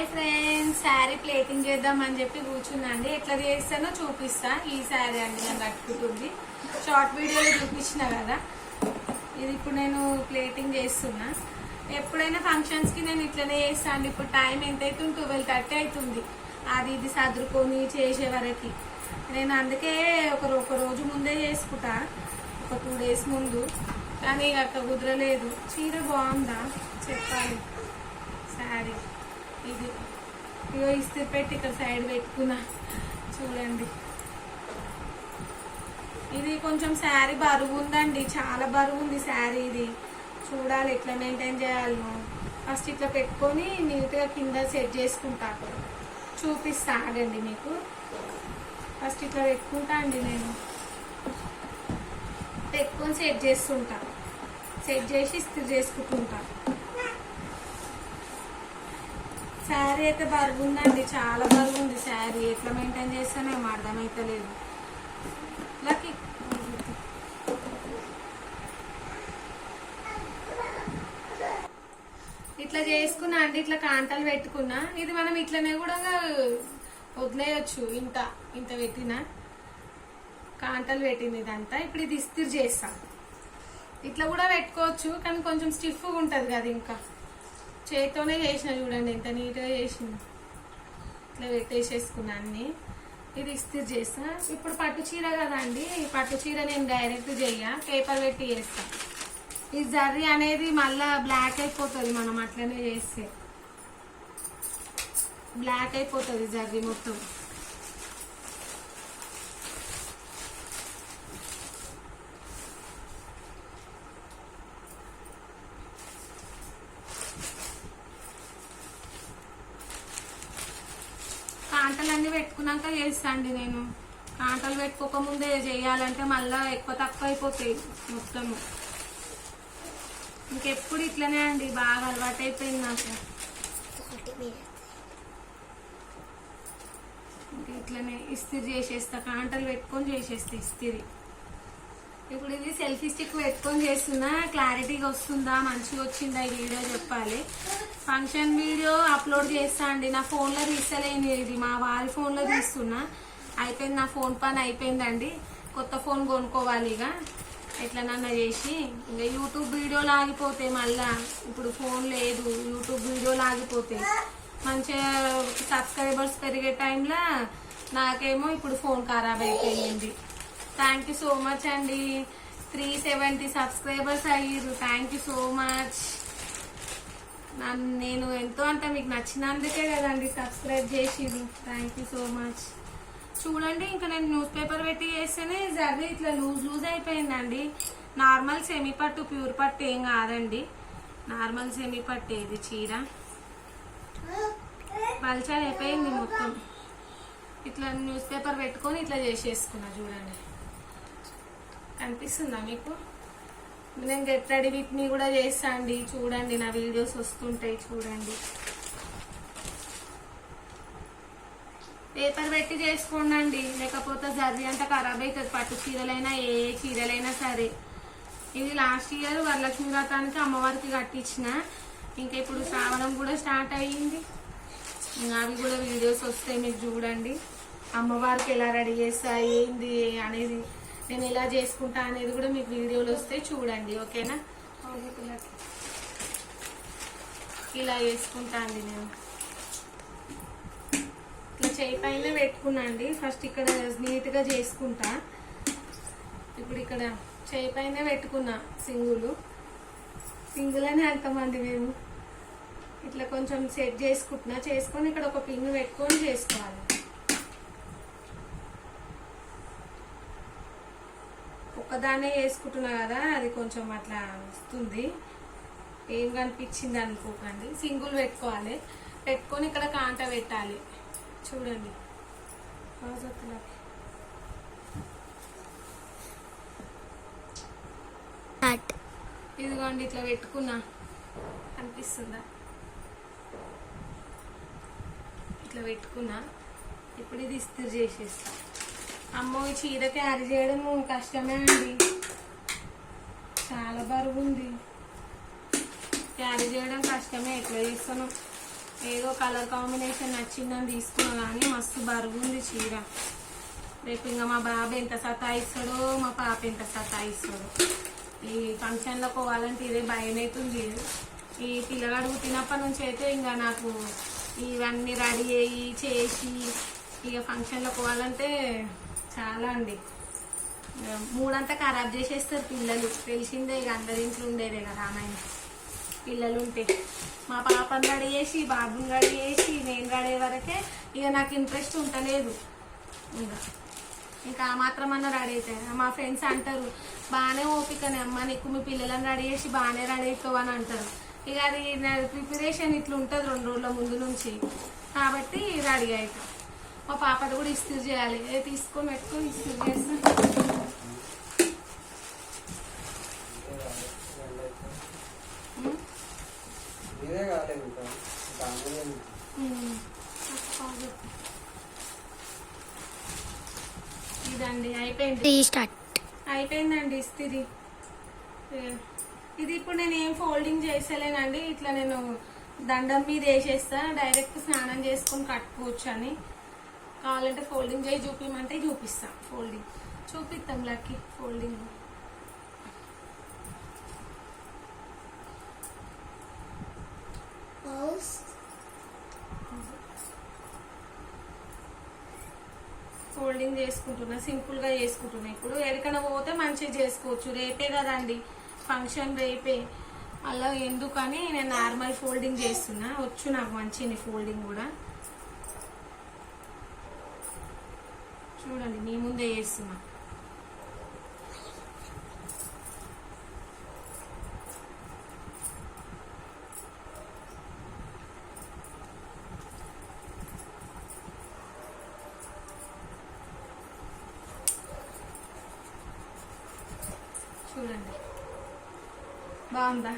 Hi friends sari plating చేద్దామని చెప్పి కూర్చున్నాండి. ఎట్లా చేస్తానో చూపిస్తా. ఈ శారీ అండి నేను కట్టుకుంటుంది. షార్ట్ వీడియోలో చూపించిన కదా. ఇది ఇప్పుడు నేను ప్లేటింగ్ చేస్తున్నా. ఎప్పుడైనా ఫంక్షన్స్కి నేను ఇట్లనే చేస్తాను ఇప్పుడు టైం ఎంత అవుతుంది ట్వెల్వ్ థర్టీ అవుతుంది. అది ఇది సర్దుకొని చేసే వరకు. నేను అందుకే ఒక ఒక రోజు ముందే చేసుకుంటా. ఒక టూ డేస్ ముందు. కానీ ఇక అట్లా కుదరలేదు. చీర బాగుందా? చెప్పాలి. శారీ. ఇది. ఇగో ఇస్త్రీ పెట్టి ఇక్కడ సైడ్ పెట్టుకున్నా. చూడండి. ఇది కొంచెం శారీ బరువు ఉందండి. చాలా బరువు ఉంది శారీ ఇది. చూడాలి ఎట్లా మెయింటైన్ చేయాలో. ఫస్ట్ ఇట్లా పెట్టుకొని నీట్గా కింద సెట్ చేసుకుంటా. చూపిస్తా ఆగండి మీకు. ఫస్ట్ ఇట్లా పెట్టుకుంటా అండి నేను. పెట్టుకొని సెట్ చేస్తుంటా. సెట్ చేసి ఇస్త్రీ చేసుకుంటాను శారీ అయితే బరుగుందండి చాలా బరుగుంది శారీ. ఎట్లా మెయింటైన్ చేస్తానో ఏమో అర్థమైతలేదు. లక్కీ ఇట్లా చేసుకున్నా అండి ఇట్లా కాంటలు పెట్టుకున్నా ఇది మనం ఇట్లనే కూడా వదిలేయచ్చు ఇంత ఇంత పెట్టిన. కాంటలు పెట్టింది ఇదంతా ఇప్పుడు ఇది ఇస్తిరి చేస్తాం. ఇట్లా కూడా పెట్టుకోవచ్చు కానీ కొంచెం స్టిఫ్గా ఉంటుంది కదా ఇంకా. చేతితోనే చేసిన చూడండి ఎంత నీట్గా చేసింది ఇట్లా పెట్టేసేసుకున్నా అన్ని. ఇది ఇస్తిరి చేస్తా. ఇప్పుడు పట్టు చీర కదండి ఈ పట్టు చీర నేను డైరెక్ట్ చేయ పేపర్ పెట్టి చేస్తా. ఈ జర్రీ అనేది మళ్ళా బ్లాక్ అయిపోతుంది మనం అట్లనే చేస్తే. బ్లాక్ అయిపోతుంది జర్రీ మొత్తం. కాంటలన్నీ పెట్టుకున్నాక చేస్తా అండి నేను. కాంటలు పెట్టుకోక ముందే చేయాలంటే మళ్ళా ఎక్కువ తక్కువ అయిపోతాయి మొత్తము. ఇంకెప్పుడు ఇట్లనే అండి బాగా అలవాటు అయిపోయింది నాకు ఇంక ఇట్లనే ఇస్త్రీ చేసేస్తా కాంటలు పెట్టుకొని చేసేస్తా ఇస్త్రీ. ఇప్పుడు ఇది సెల్ఫీ స్టిక్ పెట్టుకొని చేస్తున్నా క్లారిటీగా వస్తుందా మంచిగా వచ్చిందా ఈ వీడియో చెప్పాలి. ఫంక్షన్ వీడియో అప్లోడ్ చేస్తా అండి. నా ఫోన్లో తీస్తలేను ఇది. మా వారి ఫోన్లో తీస్తున్నా. అయిపోయింది నా ఫోన్ పని అయిపోయిందండి. కొత్త ఫోన్ కొనుక్కోవాలి ఇక. ఎట్లనన్నా చేసి. ఇంకా యూట్యూబ్ వీడియోలు ఆగిపోతే మళ్ళా ఇప్పుడు ఫోన్ లేదు. యూట్యూబ్ వీడియోలు ఆగిపోతే మంచిగా సబ్స్క్రైబర్స్ పెరిగే టైంలో నాకేమో ఇప్పుడు ఫోన్ ఖరాబ్ అయిపోయింది. థ్యాంక్ యూ సో మచ్ అండి. త్రీ సెవెంటీ సబ్స్క్రైబర్స్ అయ్యారు థ్యాంక్ యూ సో మచ్ నన్ను నేను ఎంతో అంత మీకు నచ్చినందుకే కదండి సబ్స్క్రైబ్ చేసిరు థ్యాంక్ యూ సో మచ్ చూడండి ఇంకా నేను న్యూస్ పేపర్ పెట్టి చేస్తేనే జర్రీ ఇట్లా లూజ్ లూజ్ అయిపోయిందండి. నార్మల్ సెమీ పట్టు ప్యూర్ పట్టు ఏం కాదండి. నార్మల్ సెమీ పట్టు ఇది చీర? పల్చా అయిపోయింది మొత్తం. ఇట్లా న్యూస్ పేపర్ పెట్టుకొని ఇట్లా చేసేసుకున్నా చూడండి. కనిపిస్తుందా మీకు? నేను గెట్ రెడీ వీటిని కూడా చేస్తా అండి చూడండి నా వీడియోస్ వస్తుంటాయి చూడండి. పేపర్ పెట్టి చేసుకోండి లేకపోతే జర్రీ అంతా ఖరాబ్ అవుతుంది. పట్టు చీరలైనా ఏ చీరలైనా సరే. ఇది లాస్ట్ ఇయర్ వరలక్ష్మి వ్రతానికి అమ్మవారికి కట్టించిన. ఇంకా ఇప్పుడు శ్రావణం కూడా స్టార్ట్ అయ్యింది. అవి కూడా వీడియోస్ వస్తాయి. మీకు చూడండి. అమ్మవారికి ఎలా రెడీ చేస్తా ఏంది అనేది. నేను ఎలా చేసుకుంటా అనేది కూడా మీకు వీడియోలు వస్తే చూడండి ఓకేనా? ఇలా చేసుకుంటా అండి నేను. ఇట్లా చేయి పైన పెట్టుకున్నా అండి. ఫస్ట్ ఇక్కడ నీట్గా చేసుకుంటా. ఇప్పుడు ఇక్కడ చేయి పైన పెట్టుకున్నా సింగులు. సింగుల్ అని అంటామండి మేము. ఇట్లా కొంచెం సెట్ చేసుకుంటున్నా. చేసుకొని ఇక్కడ ఒక పిన్ పెట్టుకొని చేసుకోవాలి. ఒక్కదాన్నే వేసుకుంటున్నా కదా అది కొంచెం అట్లా వస్తుంది. ఏం కనిపించింది అనుకోకండి. సింగుల్ పెట్టుకోవాలి. పెట్టుకొని ఇక్కడ కాంట పెట్టాలి. చూడండి. ఇదిగోండి ఇట్లా పెట్టుకున్నా. కనిపిస్తుందా? ఇట్లా పెట్టుకున్నా. ఇప్పుడు ఇది ఇస్త్రీ చేసేస్తా. అమ్మో ఈ చీర క్యారీ చేయడం కష్టమే అండి. చాలా బరువు ఉంది క్యారీ చేయడం కష్టమే ఎట్లా చేస్తాను. ఏదో కలర్ కాంబినేషన్ నచ్చిందని తీసుకున్నా కానీ మస్తు బరుగుంది చీర. రేపు ఇంకా మా బాబు ఎంత సతాయిస్తాడో మా పాప ఎంత సతాయిస్తాడో. ఈ ఫంక్షన్లో పోవాలంటే ఇదే భయం అవుతుంది ఈ పిల్లగాడు పుట్టినప్పటి నుంచి అయితే ఇంకా నాకు ఇవన్నీ రెడీ అయ్యి చేసి ఇక ఫంక్షన్లో పోవాలంటే చాలా అండి. మూడంతా ఖరాబ్ చేసేస్తారు పిల్లలు. తెలిసిందే ఇక అందరి ఇంట్లో ఉండేదే కదా ఆమె పిల్లలు ఉంటే. మా పాపను రెడీ చేసి బాబుని రెడీ చేసి నేను రెడీ వరకే ఇక నాకు ఇంట్రెస్ట్ ఉంటలేదు ఇంకా. ఇంకా ఆ మాత్రం అన్న రెడీ అవుతాయి మా ఫ్రెండ్స్ అంటారు బాగానే ఓపికనే అమ్మ నీకు మీ పిల్లలను రెడీ చేసి బాగానే రెడీ అవుతావు అని అంటారు. ఇక అది ప్రిపరేషన్ ఇట్లా ఉంటుంది రెండు రోజుల ముందు నుంచి. కాబట్టి రెడీ అవుతాం. మా పాపది కూడా ఇస్త్రీ చేయాలి. ఏ తీసుకొని పెట్టుకొని ఇస్త్రీ. ఉమ్. ఇదండి అయిపోయింది. రీస్టార్ట్ అయిపోయిందండి ఇస్త్రీ. ఏ, ఇది ఇప్పుడు నేను ఏం ఫోల్డింగ్ చేసలేనండి. ఇట్లా నేను దండం మీద వేసేస్తా. డైరెక్ట్ స్నానం చేసుకొని కట్టుకోవచ్చు అని కావాలంటే ఫోల్డింగ్ చేసి చూపించమంటే చూపిస్తా. ఫోల్డింగ్. చూపిస్తాం లక్కి. ఫోల్డింగ్. ఫోల్డింగ్ చేసుకుంటున్నా సింపుల్గా చేసుకుంటున్నా. ఇప్పుడు ఎక్కడికైనా పోతే మంచిగా చేసుకోవచ్చు. రేపే కదండి. ఫంక్షన్ రేపే. అలా ఎందుకని నేను నార్మల్ ఫోల్డింగ్ చేస్తున్నా. వచ్చు నాకు మంచిది ఫోల్డింగ్ కూడా. చూడండి మీ ముందే వేస్తున్నా చూడండి. బాగుందా?